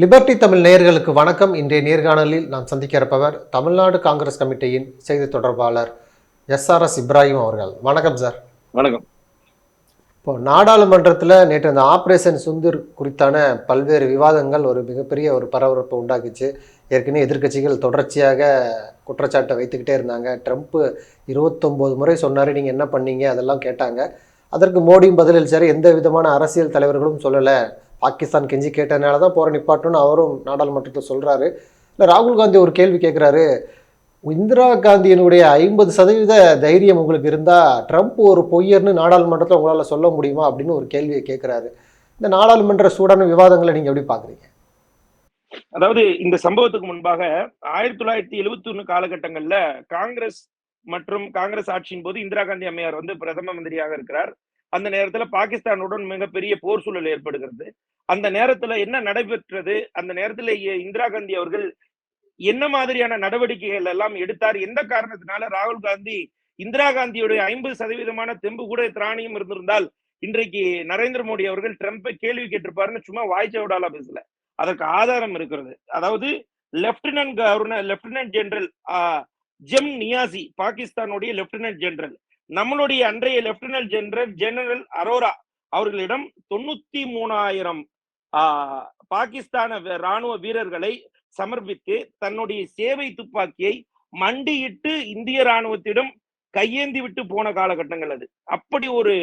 Liberty Tamil நேயர்களுக்கு வணக்கம். இன்றைய நேர்காணலில் நாம் சந்திக்க இருப்பவர் தமிழ்நாடு காங்கிரஸ் கமிட்டியின் செய்தி தொடர்பாளர் எஸ்ஆர்எஸ் இப்ராஹிம் அவர்கள். வணக்கம் சார். வணக்கம். இப்போ நாடாளுமன்றத்தில் நேற்று அந்த ஆபரேஷன் சுந்தர் குறித்தான பல்வேறு விவாதங்கள் ஒரு மிகப்பெரிய ஒரு பரபரப்பை உண்டாக்குச்சு. ஏற்கனவே எதிர்க்கட்சிகள் தொடர்ச்சியாக குற்றச்சாட்டை வைத்துக்கிட்டே இருந்தாங்க. ட்ரம்ப் இருபத்தொம்போது முறை சொன்னார் நீங்கள் என்ன பண்ணீங்க? அதெல்லாம் கேட்டாங்க. அதற்கு மோடியும் பதிலளிச்சார். எந்த விதமான அரசியல் தலைவர்களும் சொல்லலை. பாகிஸ்தான் கெஞ்சி கேட்டதுனால தான் போகிற நிப்பாட்டணும்னு அவரும் நாடாளுமன்றத்தில் சொல்கிறாரு இல்லை ராகுல் காந்தி ஒரு கேள்வி கேட்குறாரு இந்திரா காந்தியினுடைய ஐம்பது சதவீத தைரியம் உங்களுக்கு இருந்தால் ட்ரம்ப் ஒரு பொய்யர்னு நாடாளுமன்றத்தில் உங்களால் சொல்ல முடியுமா அப்படின்னு ஒரு கேள்வியை கேட்குறாரு இந்த நாடாளுமன்ற சூடான விவாதங்களை நீங்கள் எப்படி பார்க்குறீங்க அதாவது இந்த சம்பவத்துக்கு முன்பாக ஆயிரத்தி தொள்ளாயிரத்தி எழுபத்தி ஒன்று காலகட்டங்களில் காங்கிரஸ் மற்றும் காங்கிரஸ் ஆட்சியின் போது இந்திரா காந்தி அம்மையார் வந்து பிரதம மந்திரியாக இருக்கிறார். அந்த நேரத்துல பாகிஸ்தானுடன் மிகப்பெரிய போர் சூழல் ஏற்படுகிறது. அந்த நேரத்துல என்ன நடைபெற்றது? அந்த நேரத்துல இந்திரா காந்தி அவர்கள் என்ன மாதிரியான நடவடிக்கைகள் எல்லாம் எடுத்தார்? எந்த காரணத்தினால ராகுல் காந்தி இந்திரா காந்தியுடைய ஐம்பது சதவீதமான தெம்பு கூட திராணியும் இருந்திருந்தால் இன்றைக்கு நரேந்திர மோடி அவர்கள் ட்ரம்ப்பை கேள்வி கேட்டிருப்பாருன்னு சும்மா வாய்ச்ச விடாலா பேசல. அதற்கு ஆதாரம் இருக்கிறது. அதாவது லெப்டினன்ட் கவர்னர் லெப்டினன்ட் ஜெனரல் ஜெம் நியாசி பாகிஸ்தானுடைய லெப்டினன்ட் ஜெனரல். நம்மளுடைய அன்றைய லெப்டினன்ட் ஜெனரல் ஜெனரல் அரோரா அவர்களிடம் தொண்ணூத்தி மூணாயிரம் ஆஹ், பாகிஸ்தான ராணுவ வீரர்களை சமர்ப்பித்து தன்னுடைய சேவை துப்பாக்கியை மண்டியிட்டு இந்திய ராணுவத்திடம் கையேந்தி விட்டு போன காலகட்டங்கள் அது. அப்படி ஒரு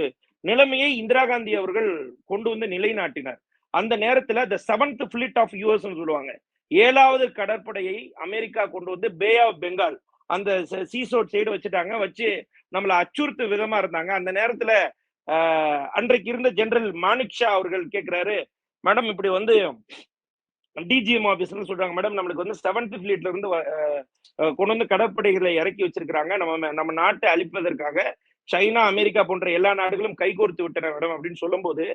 நிலைமையை இந்திரா காந்தி அவர்கள் கொண்டு வந்து நிலைநாட்டினார். அந்த நேரத்துல the seventh fleet of US சொல்லுவாங்க. ஏழாவது கடற்படையை அமெரிக்கா கொண்டு வந்து பே ஆஃப் பெங்கால் அந்த சீசோட் சைடு வச்சுட்டாங்க. வச்சு நம்மளை அச்சுறுத்து விதமா இருந்தாங்க. அந்த நேரத்துல ஆஹ், அன்றைக்கு இருந்த ஜெனரல் மாணிக் ஷா அவர்கள் கேட்கிறாரு மேடம் இப்படி வந்து டிஜிஎம் ஆபீஸ்னு சொல்றாங்க. மேடம் நம்மளுக்கு வந்து செவன்த் ஃபிளீட்ல இருந்து கொண்டு வந்து கடற்படைகளை இறக்கி வச்சிருக்கிறாங்க. நம்ம நம்ம நாட்டை அழிப்பதற்காக சைனா அமெரிக்கா போன்ற எல்லா நாடுகளும் கைகோர்த்து விட்டன மேடம் அப்படின்னு சொல்லும்போது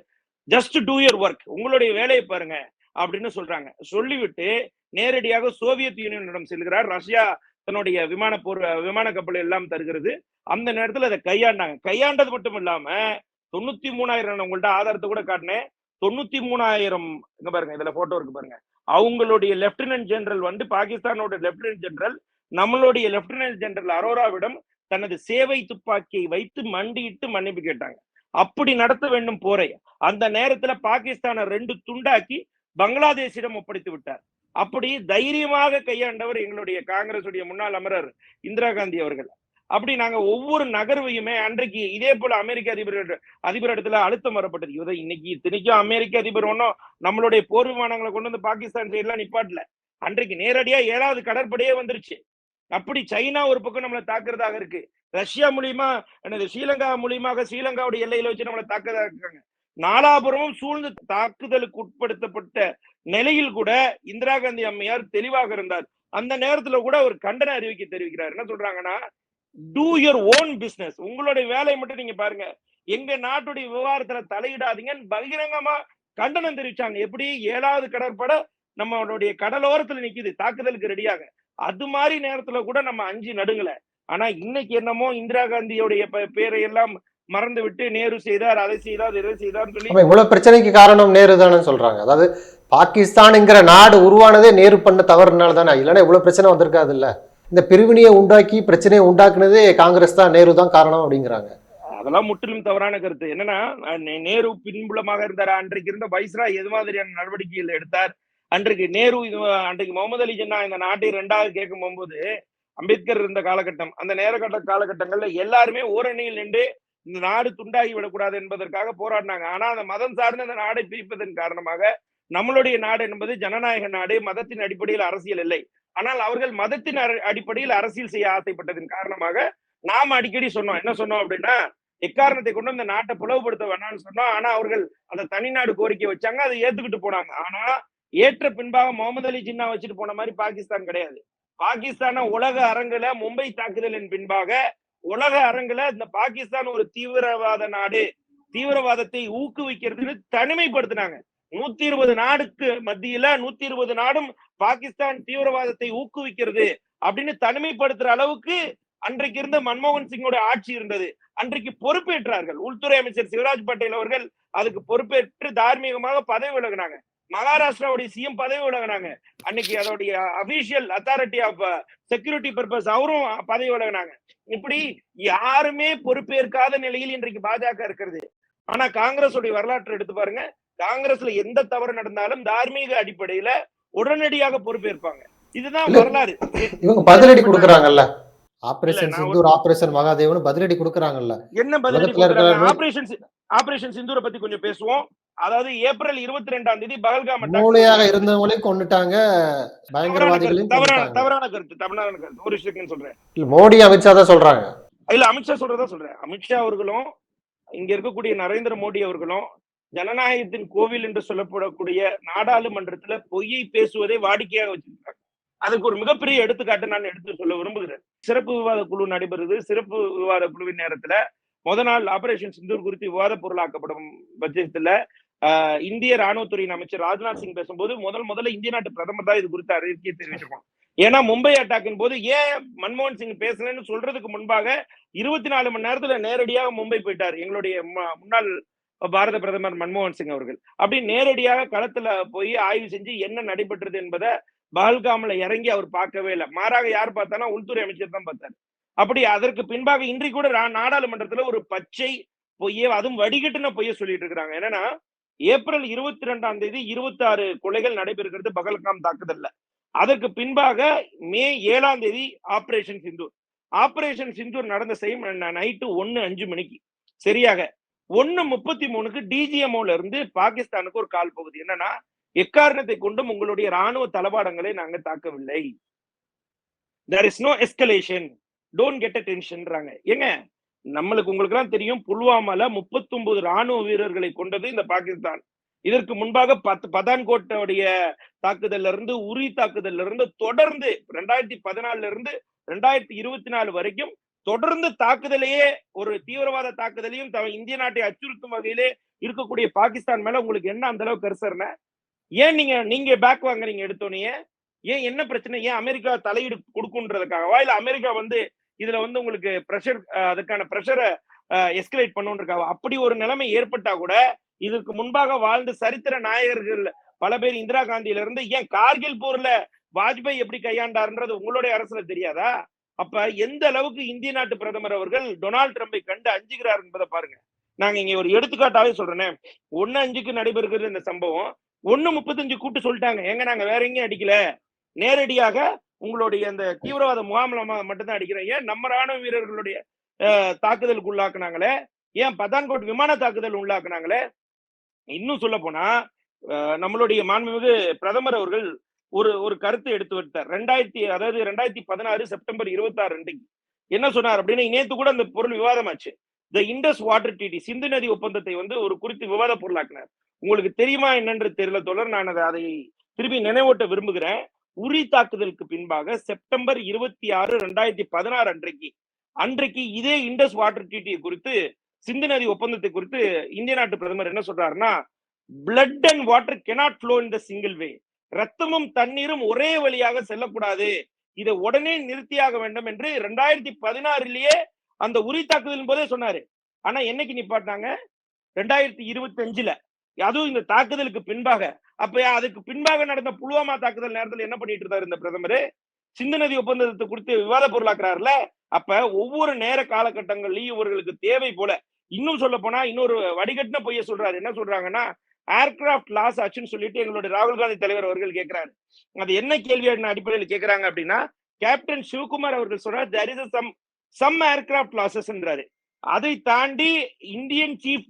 ஜஸ்ட் டூ இயர் ஒர்க் உங்களுடைய வேலையை பாருங்க அப்படின்னு சொல்றாங்க. சொல்லிவிட்டு நேரடியாக சோவியத் யூனியனிடம் செல்கிறார். ரஷ்யா தன்னுடைய விமான போர் விமான கப்பல் எல்லாம் தருகிறது. அந்த நேரத்துல அதை கையாண்டாங்க. கையாண்டது மட்டும் இல்லாம தொண்ணூத்தி மூணாயிரம் நான் உங்கள்ட்ட ஆதாரத்தை கூட காட்டினேன். தொண்ணூத்தி மூணாயிரம் இங்க பாருங்க இதுல போட்டோ இருக்கு பாருங்க. அவங்களுடைய லெப்டினன்ட் ஜெனரல் வந்து பாகிஸ்தானோட லெப்டினன்ட் ஜெனரல் நம்மளுடைய லெப்டினன்ட் ஜெனரல் அரோராவிடம் தனது சேவை துப்பாக்கியை வைத்து மண்டியிட்டு மன்னிப்பு கேட்டாங்க. அப்படி நடத்த வேண்டும் போரை. அந்த நேரத்துல பாகிஸ்தானை ரெண்டு துண்டாக்கி பங்களாதேஷிடம் ஒப்படைத்து விட்டார். அப்படி தைரியமாக கையாண்டவர் எங்களுடைய காங்கிரசுடைய முன்னாள் அமரர் இந்திரா காந்தி அவர்கள். அப்படி நாங்க ஒவ்வொரு நகர்வையுமே அன்றைக்கு இதே போல அமெரிக்க அதிபர் அதிபர் இடத்துல அழுத்தம் வரப்பட்டது. இதை இன்னைக்கு இத்தனைக்கும் அமெரிக்க அதிபர் ஒன்றும் நம்மளுடைய போர் விமானங்களை கொண்டு வந்து பாகிஸ்தான் சைடுலாம் நிப்பாட்டல. அன்றைக்கு நேரடியா ஏழாவது கடற்படையே வந்துருச்சு. அப்படி சைனா ஒரு பக்கம் நம்மளை தாக்குறதாக இருக்கு. ரஷ்யா மூலியமா என்னது ஸ்ரீலங்கா மூலியமாக ஸ்ரீலங்காவுடைய எல்லையில வச்சு நம்மளை தாக்குறதாக இருக்காங்க. நாலாபுரமும் சூழ்ந்து தாக்குதலுக்கு உட்படுத்தப்பட்ட நிலையில் கூட இந்திரா காந்தி அம்மையார் தெளிவாக இருந்தார். அந்த நேரத்துல கூட ஒரு கண்டன அறிவிக்கை தெரிவிக்கிறார். என்ன சொல்றாங்கன்னா டூ யுவர் ஓன் பிசினஸ் உங்களுடைய வேலையை மட்டும் நீங்க பாருங்க. எங்க நாட்டுடைய விவகாரத்துல தலையிடாதீங்கன்னு பகிரங்கமா கண்டனம் தெரிவிச்சாங்க. எப்படி? ஏழாவது கடற்படை நம்மளுடைய கடலோரத்துல நிக்குது. தாக்குதலுக்கு ரெடியாக. அது மாதிரி நேரத்துல கூட நம்ம அஞ்சு நடுங்கல. ஆனா இன்னைக்கு என்னமோ இந்திரா காந்தியோடைய பே- பேரை எல்லாம் மறந்து விட்டு நேரு செய்தார் அதை செய்தார் இதை செய்தார்னு சொல்லி இவ்வளவு பிரச்சனைக்கு காரணம் நேரு தானே சொல்றாங்க. அதாவது பாகிஸ்தான்ங்கிற நாடு உருவானதே நேரு பண்ண தவறுனால தானே. இல்லைன்னா இவ்வளவு பிரச்சனை வந்திருக்காது இல்ல இந்த பிரிவினையை உண்டாக்கி பிரச்சனையை உண்டாக்குனதே காங்கிரஸ் தான் நேரு தான் காரணம் அப்படிங்கிறாங்க. அதெல்லாம் முற்றிலும் தவறான கருத்து. என்னன்னா நேரு பின்புலமாக இருந்தார்? அன்றைக்கு இருந்த வைஸ்ரா எது மாதிரியான நடவடிக்கைகள் எடுத்தார்? அன்றைக்கு நேரு இது அன்றைக்கு முகமது அலி ஜின்னா இந்த நாட்டை ரெண்டாவது கேட்கும் போகும்போது அம்பேத்கர் இருந்த காலகட்டம் அந்த நேரகட்ட காலகட்டங்கள்ல எல்லாருமே ஓரணியில் நின்று இந்த நாடு துண்டாகி விடக்கூடாது என்பதற்காக போராடினாங்க. ஆனா அந்த மதம் சார்ந்த அந்த நாடை பிரிப்பதன் காரணமாக நம்மளுடைய நாடு என்பது ஜனநாயக நாடு மதத்தின் அடிப்படையில் அரசியல் இல்லை. ஆனால் அவர்கள் மதத்தின் அடிப்படையில் அரசியல் செய்ய ஆசைப்பட்டதன் காரணமாக நாம் அடிக்கடி சொன்னோம். என்ன சொன்னோம் அப்படின்னா எக்காரணத்தை கொண்டு இந்த நாட்டை பிளவுபடுத்த வேணாம்னு சொன்னோம். ஆனா அவர்கள் அந்த தனிநாடு கோரிக்கை வச்சாங்க. அதை ஏத்துக்கிட்டு போனாங்க. ஆனா ஏற்ற பின்பாக முகமது அலி ஜின்னா வச்சுட்டு போன மாதிரி பாகிஸ்தான் கிடையாது. பாகிஸ்தான உலக அரங்குல மும்பை தாக்குதலின் பின்பாக உலக அரங்குல இந்த பாகிஸ்தான் ஒரு தீவிரவாத நாடு. தீவிரவாதத்தை ஊக்குவிக்கிறதுன்னு தனிமைப்படுத்தினாங்க. நூத்தி இருபது நாடுக்கு மத்தியில நூத்தி இருபது நாடும் பாகிஸ்தான் தீவிரவாதத்தை ஊக்குவிக்கிறது அப்படின்னு தனிமைப்படுத்துற அளவுக்கு அன்றைக்கு இருந்த மன்மோகன் சிங்கோட ஆட்சி இருந்தது. அன்றைக்கு பொறுப்பேற்றார்கள். உள்துறை அமைச்சர் சிவராஜ் பட்டேல் அவர்கள் அதுக்கு பொறுப்பேற்று தார்மீகமாக பதவி விலகினாங்க. மகாராஷ்டிராவுடைய சிஎம் பதவி விலகினாங்க. அன்னைக்கு அதோடைய official authority of security purpose அவரும் பதவி விலகினாங்க. இப்படி யாருமே பொறுப்பேற்காத நிலையில் இன்றைக்கு பாஜக இருக்கிறது. ஆனா காங்கிரஸ் உடைய வரலாற்றை எடுத்து பாருங்க. காங்கிரஸ்ல எந்த தவறு நடந்தாலும் தார்மீக அடிப்படையில உடனடியாக பொறுப்பேற்பாங்க. இதுதான். வரலாறு. இவங்க பதிலடி கொடுக்குறாங்கல்ல. ஆபரேஷன் சிந்தூர் ஆபரேஷன் மகாதேவன் பதிலடி கொடுக்குறாங்கல்ல. என்ன பதிலடி ஆபரேஷன் ஆபரேஷன் சிந்தூரை பத்தி கொஞ்சம் பேசுவோம். அதாவது ஏப்ரல் இருபத்தி ரெண்டாம் தேதி பகல்காம் மூளையாக இருந்தவங்களையும் கொண்டுட்டாங்க. பயங்கரவாதிகளையும் தவறான தவறான கருத்து தவறான கருத்து. ஒரு செகண்ட் சொல்றேன். மோடி அமித்ஷா தான் சொல்றாங்க. இல்ல அமித்ஷா சொல்றதா சொல்றேன். அமித்ஷா அவர்களும் இங்க இருக்கக்கூடிய நரேந்திர மோடி அவர்களும் ஜனநாயகத்தின் கோவில் என்று சொல்லப்படக்கூடிய நாடாளுமன்றத்துல பொய்யை பேசுவதை வாடிக்கையாக வச்சிருக்காங்க அதுக்கு ஒரு மிகப்பெரிய எடுத்துக்காட்டு நான் எடுத்து சொல்ல விரும்புகிறேன். சிறப்பு விவாத குழு நடைபெறுது. சிறப்பு விவாத குழுவின் நேரத்துல முத நாள் ஆபரேஷன் சிந்தூர் குறித்து விவாத பொருளாக்கப்படும் பட்சத்துல இந்திய ராணுவத்துறையின் அமைச்சர் ராஜ்நாத் சிங் பேசும்போது முதல் முதல்ல இந்திய நாட்டு பிரதமர் தான் இது குறித்து அறிக்கை தெரிவிச்சிருக்கோம் ஏன்னா மும்பை அட்டாக்கின் போது ஏன் மன்மோகன் சிங் பேசலன்னு சொல்றதுக்கு முன்பாக இருபத்தி நாலு மணி நேரத்துல நேரடியாக மும்பை போயிட்டார். எங்களுடைய முன்னாள் பாரத பிரதமர் மன்மோகன் சிங் அவர்கள். அப்படி நேரடியாக களத்துல போய் ஆய்வு செஞ்சு என்ன நடைபெற்றது என்பதை பஹல்காம்ல இறங்கி அவர் பார்க்கவே இல்லை. மாறாக யார் பார்த்தானா உள்துறை அமைச்சர் தான் பார்த்தார். அப்படி அதற்கு பின்பாக இன்றைக்கு கூட நாடாளுமன்றத்துல ஒரு பச்சை பொய்யே அதுவும் வடிகட்டுன பொய்ய சொல்லிட்டு இருக்காங்க என்னன்னா ஏப்ரல் இருபத்தி ரெண்டாம் தேதி இருபத்தி ஆறு கொலைகள் நடைபெறுகிறது பகல்காம் தாக்குதல்ல. அதற்கு பின்பாக மே ஏழாம் தேதி ஆபரேஷன் சிந்தூர். ஆபரேஷன் சிந்தூர் நடந்த செய்யும் நைட்டு ஒன்னு அஞ்சு மணிக்கு. சரியாக ஒன்னு முப்பத்தி மூணுக்கு டிஜிஎம்ஓல இருந்து பாகிஸ்தானுக்கு ஒரு கால் போகுது. என்னன்னா எக்காரணத்தை கொண்டும் உங்களுடைய ராணுவ தளவாடங்களை நாங்க தாக்கவில்லை. There is no escalation don't get டென்ஷன்றாங்க ஏங்க நம்மளுக்கு உங்களுக்கு எல்லாம் தெரியும் புல்வாமால 39 ராணுவ வீரர்களை கொண்டது இந்த பாகிஸ்தான். இதற்கு முன்பாக பத்து பதான்கோட்டோடைய தாக்குதல்ல இருந்து உரி தாக்குதல்ல இருந்து தொடர்ந்து ரெண்டாயிரத்தி பதினாலுல இருந்து ரெண்டாயிரத்தி இருபத்தி நாலு வரைக்கும் தொடர்ந்து தாக்குதலையே ஒரு தீவிரவாத தாக்குதலையும் இந்திய நாட்டை அச்சுறுத்தும் வகையிலே இருக்கக்கூடிய பாகிஸ்தான் மேல உங்களுக்கு என்ன அந்த அளவுக்கு கருசர்ன ஏன் நீங்க நீங்க பேக் வாங்குறீங்க எடுத்தோன்னே ஏன் என்ன பிரச்சனை? ஏன் அமெரிக்கா தலையீடு கொடுக்குன்றதுக்காகவா? இல்ல அமெரிக்கா வந்து இதுல வந்து உங்களுக்கு ப்ரெஷர் அதுக்கான ப்ரெஷரை எஸ்கலேட் பண்ணுன்றதுக்காக அப்படி ஒரு நிலைமை ஏற்பட்டா கூட இதற்கு முன்பாக வாழ்ந்த சரித்திர நாயகர்கள் பல பேர் இந்திரா காந்தியில இருந்து ஏன் கார்கில் போர்ல வாஜ்பாய் எப்படி கையாண்டாருன்றது உங்களுடைய அரசுல தெரியாதா? அப்ப எந்த அளவுக்கு இந்திய நாட்டு பிரதமர் அவர்கள் டொனால்ட் ட்ரம்பை கண்டு அஞ்சுகிறார் என்பதை பாருங்க. நாங்க இங்க ஒரு எடுத்துக்காட்டாவே சொல்றேனே. ஒன்னு அஞ்சுக்கு நடைபெறுகிறது இந்த சம்பவம். ஒன்னு முப்பத்தஞ்சு கூட்டு சொல்லிட்டாங்க. ஏங்க நாங்க வேற எங்கேயும் அடிக்கல. நேரடியாக உங்களுடைய அந்த தீவிரவாத முகாமில் மட்டும்தான் அடிக்கிறோம். ஏன் நம்ம ராணுவ வீரர்களுடைய அஹ், தாக்குதலுக்கு உள்ளாக்குனாங்களே? ஏன் பதான்கோட் விமான தாக்குதல் உள்ளாக்குனாங்களே? இன்னும் சொல்ல போனா அஹ், நம்மளுடைய மாண்புமிகு பிரதமர் அவர்கள் ஒரு ஒரு கருத்தை எடுத்து வைத்தார் ரெண்டாயிரத்தி அதாவது ரெண்டாயிரத்தி பதினாறு செப்டம்பர் இருபத்தி ஆறு அன்றைக்கு. என்ன சொன்னார் அப்படின்னா நேத்து கூட அந்த பொருள் விவாதமாச்சு. த இண்டஸ் வாட்டர் டிடி சிந்து நதி ஒப்பந்தத்தை வந்து ஒரு குறித்து விவாத பொருளாக்கினார். உங்களுக்கு தெரியுமா என்னன்று தெரியல தொடர் நான் அதை அதை திருப்பி நினைவூட்ட விரும்புகிறேன். உரி தாக்குதலுக்கு பின்பாக செப்டம்பர் இருபத்தி ஆறு ரெண்டாயிரத்தி பதினாறு அன்றைக்கு அன்றைக்கு இதே இண்டஸ் வாட்டர் டிடி குறித்து சிந்து நதி ஒப்பந்தத்தை குறித்து இந்திய நாட்டு பிரதமர் என்ன சொல்றாருன்னா blood and water cannot flow in the single way ரத்தமும் தண்ணீரும் ஒரே வழியாக செல்லக்கூடாது. இதை உடனே நிறுத்தியாக வேண்டும் என்று ரெண்டாயிரத்தி பதினாறுலயே அந்த உரி தாக்குதலின் போதே சொன்னாரு. ஆனா என்னைக்கு நிப்பாட்டினாங்க? ரெண்டாயிரத்தி இருபத்தி அஞ்சுல அதுவும் இந்த தாக்குதலுக்கு பின்பாக. அப்ப அதுக்கு பின்பாக நடந்த புல்வாமா தாக்குதல் நேரத்தில் என்ன பண்ணிட்டு இருந்தாரு இந்த பிரதமர்? சிந்து நதி ஒப்பந்தத்தை குறித்து விவாத பொருளாக்குறாருல? அப்ப ஒவ்வொரு நேர காலகட்டங்கள்லயும் இவர்களுக்கு தேவை போல. இன்னும் சொல்ல போனா இன்னொரு வடிகட்டின பொய்ய சொல்றாரு. என்ன சொல்றாங்கன்னா ஏர்கிராப்ட் லாஸ் ஆச்சுன்னு சொல்லிட்டு எங்களுடைய ராகுல் காந்தி தலைவர் அவர்கள் கேட்கிறாரு அது என்ன கேள்வி அடிப்படையில் கேட்கறாங்க அப்படின்னா கேப்டன் சிவகுமார் அவர்கள் சொல்றாரு there is some some aircraft லாசஸ்ன்றாரு அதை தாண்டி Indian chief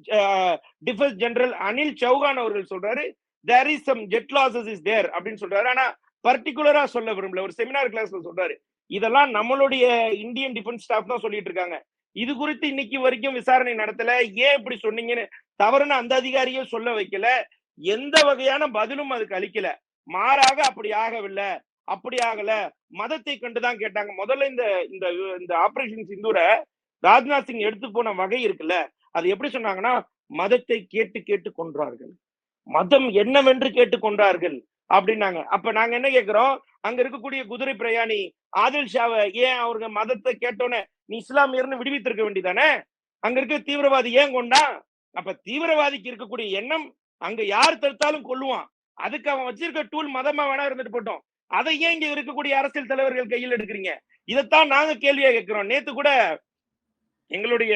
defence general Anil Chauhan அவர்கள் சொல்றாரு there is some jet losses is there அப்படின்னு சொல்றாரு. ஆனா பர்டிகுலரா சொல்ல விரும்பல. ஒரு செமினார் கிளாஸ்ல சொல்றாரு. இதெல்லாம் நம்மளுடைய இந்தியன் டிஃபென்ஸ் ஸ்டாஃப் தான் சொல்லிட்டு இருக்காங்க. இது குறித்து இன்னைக்கு வரைக்கும் விசாரணை நடத்தல. ஏன் இப்படி சொன்னீங்கன்னு தவறுன்னு அந்த அதிகாரியே சொல்ல வைக்கல. எந்த வகையான பதிலும் அதுக்கு அளிக்கல. மாறாக அப்படி ஆகவில்லை. அப்படி ஆகல. மதத்தை கண்டுதான் கேட்டாங்க. முதல்ல இந்த இந்த இந்த ஆபரேஷன் சிந்தூரை ராஜ்நாத் சிங் எடுத்து போன வகை இருக்குல்ல அது எப்படி சொன்னாங்கன்னா மதத்தை கேட்டு கேட்டு கொன்றார்கள். மதம் என்னவென்று கேட்டு கொன்றார்கள் அப்படின்னாங்க. அப்ப நாங்க என்ன கேட்கிறோம் அங்க இருக்கக்கூடிய குதிரை பிரயாணி ஆதில் ஷாவை ஏன் அவருங்க மதத்தை கேட்டோன்னே நீ இஸ்லாமியர்னு விடுவித்திருக்க வேண்டியதானே அங்க இருக்க தீவிரவாதி ஏன் கொண்டா? அப்ப தீவிரவாதிக்கு இருக்கக்கூடிய எண்ணம் அங்க யார் தடுத்தாலும் கொல்லுவான். அதுக்கு அவன் வச்சிருக்க டூல் மதமா வேணா இருந்துட்டு போட்டோம். அதை ஏன் இங்க இருக்கக்கூடிய அரசியல் தலைவர்கள் கையில் எடுக்கிறீங்க? இதைத்தான் நாங்க கேள்வியா கேட்கிறோம் நேத்து கூட எங்களுடைய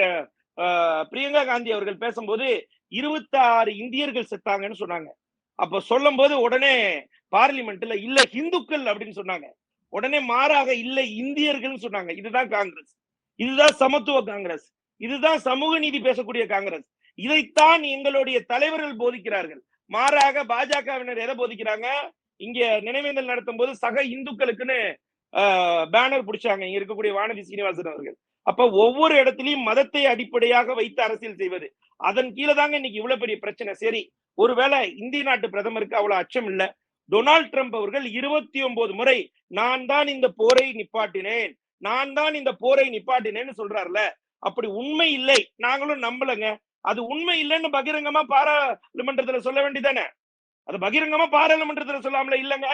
பிரியங்கா காந்தி அவர்கள் பேசும்போது இருபத்தி ஆறு இந்தியர்கள் செத்தாங்கன்னு சொன்னாங்க. அப்ப சொல்லும் போது உடனே பார்லிமெண்ட்ல இல்ல இந்துக்கள் அப்படின்னு சொன்னாங்க. உடனே மாறாக இல்ல இந்தியர்கள் சொன்னாங்க. இதுதான் காங்கிரஸ். இதுதான் சமத்துவ காங்கிரஸ். இதுதான் சமூக நீதி பேசக்கூடிய காங்கிரஸ். இதைத்தான் எங்களுடைய தலைவர்கள் போதிக்கிறார்கள். மாறாக பாஜகவினர் எதை போதிக்கிறாங்க? இங்க நினைவேந்தல் நடத்தும் போது சக இந்துக்களுக்குன்னு பேனர் பிடிச்சாங்க. இங்க இருக்கக்கூடிய வானதி சீனிவாசன் அவர்கள். அப்ப ஒவ்வொரு இடத்துலயும் மதத்தை அடிப்படையாக வைத்து அரசியல் செய்வது. அதன் கீழே தாங்க இன்னைக்கு இவ்வளவு பெரிய பிரச்சனை. சரி ஒருவேளை இந்திய நாட்டு பிரதமருக்கு அவ்வளவு அச்சம் இல்ல. டொனால்ட் ட்ரம்ப் அவர்கள் இருபத்தி ஒன்பது முறை நான் தான் இந்த போரை நிப்பாட்டினேன். நான் தான் இந்த போரை நிப்பாட்டினேன்னு சொல்றாருல. அப்படி உண்மை இல்லை. நாங்களும் நம்பலங்க. அது உண்மை இல்லைன்னு பகிரங்கமா பாராளுமன்றத்துல சொல்ல வேண்டியதானே? அது பகிரங்கமா பாராளுமன்றத்துல சொல்லாமல இல்லங்க.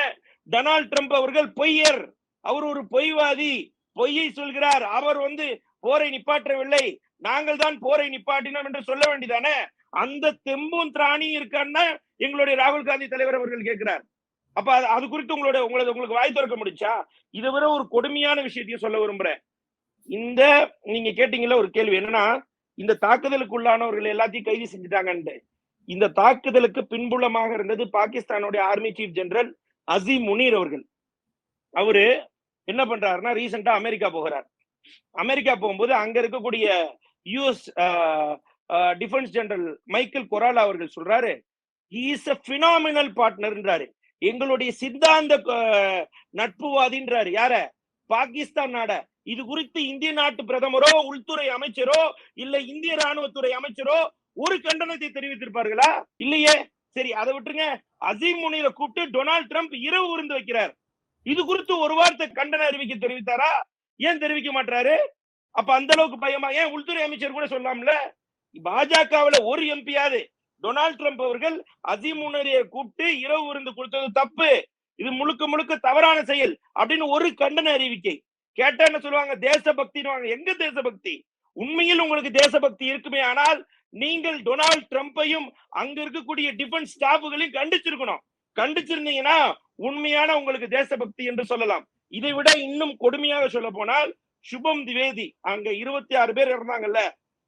டொனால்ட் ட்ரம்ப் அவர்கள் பொய்யர். அவர் ஒரு பொய்வாதி. பொய்யை சொல்கிறார். அவர் வந்து போரை நிப்பாற்றவில்லை. நாங்கள் தான் போரை நிப்பாட்டினோம் என்று சொல்ல வேண்டியதானே அந்த தெம்பும் திராணியும் இருக்கான்னா எங்களுடைய ராகுல் காந்தி தலைவர் அவர்கள் கேட்கிறார். அப்ப அது- அது குறித்து உங்களோட உங்களது உங்களுக்கு வாய் திறக்க முடிச்சா இதை விட ஒரு கொடுமையான விஷயத்தையும் சொல்ல விரும்புறேன். இந்த நீங்க கேட்டீங்கல்ல ஒரு கேள்வி என்னன்னா இந்த தாக்குதலுக்கு உள்ளானவர்கள் எல்லாத்தையும் கைது செஞ்சுட்டாங்கன்ட்டு. இந்த தாக்குதலுக்கு பின்புலமாக இருந்தது பாகிஸ்தானுடைய army chief general Asim Munir அவர்கள். அவரு என்ன பண்றாருன்னா ரீசெண்டா அமெரிக்கா போகிறார். அமெரிக்கா போகும்போது அங்க இருக்கக்கூடிய US defence general Michael Kurilla அவர்கள் சொல்றாரு இஸ் அ பினாமினல் பார்ட்னர்ன்றாரு எங்களுடைய சித்தாந்த நட்புவாதின்றாரு. யார? பாகிஸ்தான் நாட. இது குறித்து இந்திய நாட்டு பிரதமரோ உள்துறை அமைச்சரோ இல்ல இந்திய ராணுவத்துறை அமைச்சரோ ஒரு கண்டனத்தை தெரிவித்திருப்பார்களா? இல்லையே. சரி அதை விட்டுருங்க. அசீம் முனிரை கூப்பிட்டு டொனால்ட் ட்ரம்ப் இரவு விருந்து வைக்கிறார். இது குறித்து ஒரு வார்த்தை கண்டன அறிவிக்கை தெரிவித்தாரா? ஏன் தெரிவிக்க மாட்டாரு அப்ப அந்த அளவுக்கு பயமா? ஏன் உள்துறை அமைச்சர் கூட சொல்லலாம்ல பாஜகவுல ஒரு எம்பியாவது டொனால்ட் ட்ரம்ப் அவர்கள் அதிமுனரையை கூப்பிட்டு இரவு விருந்து கொடுத்தது தப்பு. இது முழுக்க முழுக்க தவறான செயல் அப்படின்னு ஒரு கண்டன அறிவிக்கை. கேட்டா என்ன சொல்லுவாங்க? தேசபக்தின்னு எங்க தேசபக்தி? உண்மையில் உங்களுக்கு தேசபக்தி இருக்குமே ஆனால் நீங்கள் டொனால்ட் ட்ரம்ப்பையும் அங்க இருக்கக்கூடிய டிஃபென்ஸ் ஸ்டாஃபுகளையும் கண்டிச்சிருக்கணும். கண்டிச்சிருந்தீங்கன்னா உண்மையான உங்களுக்கு தேசபக்தி என்று சொல்லலாம். இதை விட இன்னும் கொடுமையாக சொல்ல போனால் சுபம் திவேதி. அங்க இருபத்தி ஆறு பேர் இருந்தாங்கல்ல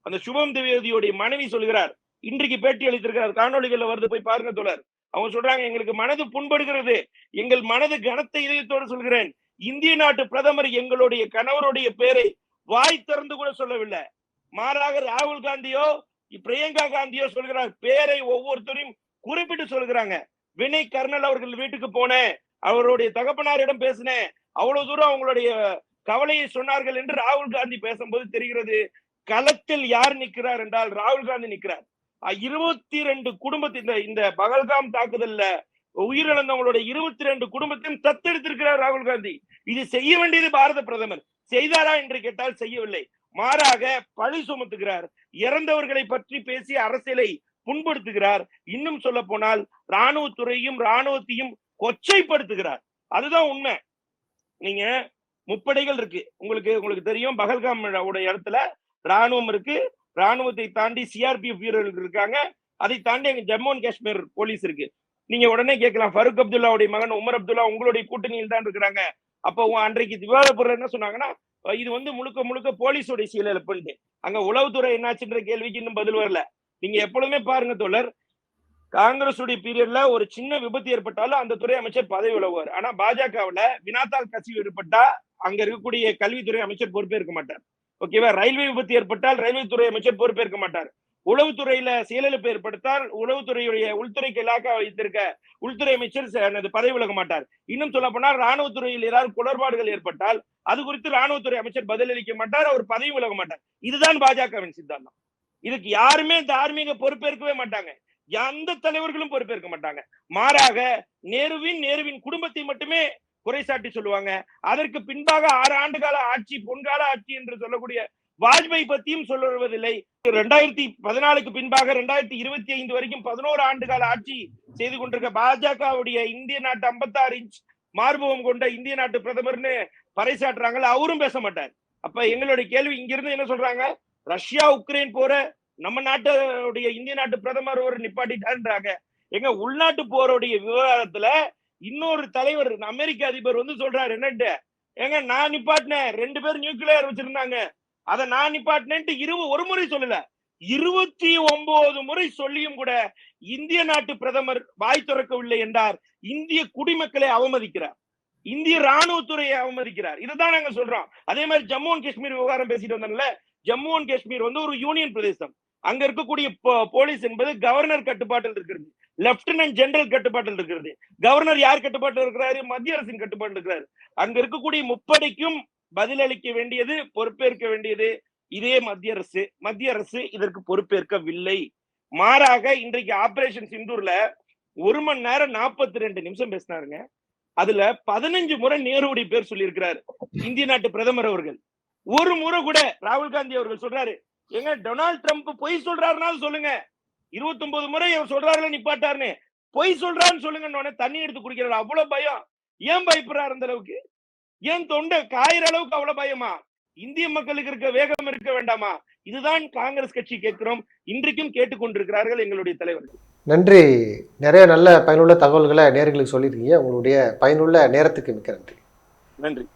அந்த சுபம் திவேதியோடைய மனைவி சொல்கிறார். இன்றைக்கு பேட்டி அளித்திருக்கிறார். காணொலிகள்ல வருது போய் பாருங்க தோழர். அவங்க சொல்றாங்க எங்களுக்கு மனது புண்படுகிறது. எங்கள் மனது கனத்த இதயத்தோடு சொல்கிறேன். இந்திய நாட்டு பிரதமர் எங்களுடைய கணவருடைய பேரை வாய் திறந்து கூட சொல்லவில்லை. மாறாக ராகுல் காந்தியோ பிரியங்கா காந்தியோ சொல்கிறார். பேரை ஒவ்வொருத்தரையும் குறிப்பிட்டு சொல்கிறாங்க. வினய் கர்னல் அவர்கள் வீட்டுக்கு போனேன். அவருடைய தகப்பனாரிடம் பேசினேன். அவ்வளவு தூரம் அவங்களுடைய கவலையை சொன்னார்கள் என்று ராகுல் காந்தி பேசும்போது தெரிகிறது. களத்தில் யார் நிற்கிறார் என்றால் ராகுல் காந்தி நிற்கிறார். இருபத்தி ரெண்டு குடும்பத்தின் இந்த இந்த பகல்காம் தாக்குதல்ல உயிரிழந்தவங்களுடைய இருபத்தி ரெண்டு குடும்பத்தையும் தத்தெடுத்திருக்கிறார் ராகுல் காந்தி. இது செய்ய வேண்டியது பாரத பிரதமர். செய்தாரா என்று கேட்டால் செய்யவில்லை. மாறாக பழி சுமத்துகிறார். இறந்தவர்களை பற்றி பேசி அரசியலை புண்படுத்துகிறார். இன்னும் சொல்ல போனால் ராணுவத்துறையும் ராணுவத்தையும் கொச்சைப்படுத்துகிறார். அதுதான் உண்மை. நீங்க முப்படைகள் இருக்கு. உங்களுக்கு உங்களுக்கு தெரியும் பகல்காம் உடைய இடத்துல ராணுவம் இருக்கு. ராணுவத்தை தாண்டி சிஆர்பிஎஃப் வீரர்கள் இருக்காங்க. அதை தாண்டி அங்க ஜம்மு அண்ட் காஷ்மீர் போலீஸ் இருக்கு. நீங்க உடனே கேட்கலாம் ஃபருக் அப்துல்லாவுடைய மகன் உமர் அப்துல்லா உங்களுடைய கூட்டணியில் தான் இருக்கிறாங்க. அப்போ அன்றைக்கு விவாதப்பொருள் என்ன சொன்னாங்கன்னா இது வந்து முழுக்க முழுக்க போலீஸோடைய சீரழிப்புன்னு அங்க உளவுத்துறை என்னாச்சுன்ற கேள்விக்கு இன்னும் பதில் வரல. நீங்க எப்பொழுதுமே பாருங்க தோழர் காங்கிரஸ் உடைய பீரியட்ல ஒரு சின்ன விபத்து ஏற்பட்டாலும் அந்த துறை அமைச்சர் பதவி விலகுவார். ஆனா பாஜகவுல வினாத்தால் கசிவு ஏற்பட்டா அங்க இருக்கக்கூடிய கல்வித்துறை அமைச்சர் பொறுப்பேற்க மாட்டார். ஓகேவா ரயில்வே விபத்து ஏற்பட்டால் ரயில்வே துறை அமைச்சர் பொறுப்பேற்க மாட்டார். உளவுத்துறையில செயலிழப்பு ஏற்படுத்தால் உளவுத்துறையுடைய உள்துறைக்கு இலாக்கா வைத்திருக்க உள்துறை அமைச்சர் எனது பதவி விலக மாட்டார். இன்னும் சொல்ல போனால் ராணுவத்துறையில் ஏதாவது குளறுபாடுகள் ஏற்பட்டால் அது குறித்து ராணுவத்துறை அமைச்சர் பதிலளிக்க மாட்டார் அவர் பதவி விலக மாட்டார். இதுதான் பாஜகவின் சித்தாந்தம். இதுக்கு யாருமே தார்மீக பொறுப்பேற்கவே மாட்டாங்க. எந்த தலைவர்களும் பொறுப்பேற்க மாட்டாங்க. மாறாக நேருவின் நேருவின் குடும்பத்தை மட்டுமே குறைசாட்டி சொல்லுவாங்க. அதற்கு பின்பாக ஆறு ஆண்டு கால ஆட்சி பொன்கால ஆட்சி என்று சொல்லக்கூடிய வாஜ்பாய் பத்தியும் சொல்லுவதில்லை. ரெண்டாயிரத்தி பதினாலுக்கு பின்பாக ரெண்டாயிரத்தி இருபத்தி ஐந்து வரைக்கும் பதினோரு ஆண்டு கால ஆட்சி செய்து கொண்டிருக்க பாஜகவுடைய இந்திய நாட்டு 56 இன்ச் மார்பகம் கொண்ட இந்திய நாட்டு பிரதமர்னு பறைசாட்டுறாங்கல்ல அவரும் பேச மாட்டார். அப்ப எங்களுடைய கேள்வி இங்கிருந்து என்ன சொல்றாங்க? ரஷ்யா உக்ரைன் போற நம்ம நாட்டுடைய இந்திய நாட்டு பிரதமர் ஒரு நிப்பாட்டிட்டான்றாங்க எங்க உள்நாட்டு போருடைய விவகாரத்துல இன்னொரு தலைவர் அமெரிக்க அதிபர் வந்து சொல்றாரு என்னட்டு ஏங்க நான் நிப்பாட்டினேன். ரெண்டு பேர் நியூக்ளியர் வச்சிருந்தாங்க. அதை நான் நிப்பாட்டினேன்ட்டு இரு ஒரு முறை சொல்லல. இருபத்தி ஒன்பது முறை சொல்லியும் கூட இந்திய நாட்டு பிரதமர் வாய் திறக்கவில்லை என்றார். இந்திய குடிமக்களை அவமதிக்கிறார். இந்திய ராணுவத்துறையை அவமதிக்கிறார். இதுதான் நாங்க சொல்றோம். அதே மாதிரி ஜம்மு அண்ட் காஷ்மீர் விவகாரம் பேசிட்டு வந்தோம்ல. ஜம்மு அண்ட் காஷ்மீர் வந்து ஒரு யூனியன் பிரதேசம். அங்க இருக்கக்கூடிய போலீஸ் என்பது கவர்னர் கட்டுப்பாட்டில் இருக்கிறது. லெப்டினன்ட் ஜெனரல் கட்டுப்பாட்டில் இருக்கிறது. கவர்னர் யார் கட்டுப்பாட்டில் இருக்கிறாரு? மத்திய அரசின் கட்டுப்பாட்டில் இருக்கிறாரு. அங்க இருக்கக்கூடிய முப்படைக்கும் பதிலளிக்க வேண்டியது பொறுப்பேற்க வேண்டியது இதே மத்திய அரசு. மத்திய அரசு இதற்கு பொறுப்பேற்கவில்லை. மாறாக இன்றைக்கு ஆபரேஷன் சிந்தூர்ல ஒரு மணி நேரம் நாற்பத்தி ரெண்டு நிமிஷம் பேசினாருங்க. அதுல பதினஞ்சு முறை நேருடைய பேர் சொல்லியிருக்கிறாரு. இந்திய நாட்டு பிரதமர் அவர்கள். ஒரு முறை கூட ராகுல் காந்தி அவர்கள் சொல்றாரு எங்க டொனால்ட் ட்ரம்ப் பொய் சொல்றாருனாலும் சொல்லுங்க. 29 முறை அவர் சொல்றாருல நிப்பாட்டாருன்னு. பொய் சொல்றாருன்னு சொல்லுங்கன்னு உடனே தண்ணி எடுத்து குடிக்கிறாரு. அவ்வளவு பயம். ஏன் பயப்படுறாரு அந்த அளவுக்கு? ஏன் தொண்டை காயிற அளவுக்கு அவ்வளவு பயமா? இந்திய மக்களுக்கு இருக்க வேகம் இருக்க வேண்டாமா? இதுதான் காங்கிரஸ் கட்சி கேட்கிறோம். இன்றைக்கும் கேட்டுக்கொண்டிருக்கிறார்கள் எங்களுடைய தலைவர்கள். நன்றி. நிறைய நல்ல பயனுள்ள தகவல்களை நேர்களுக்கு சொல்லியிருக்கீங்க. உங்களுடைய பயனுள்ள நேரத்துக்கு மிக்க நன்றி. நன்றி.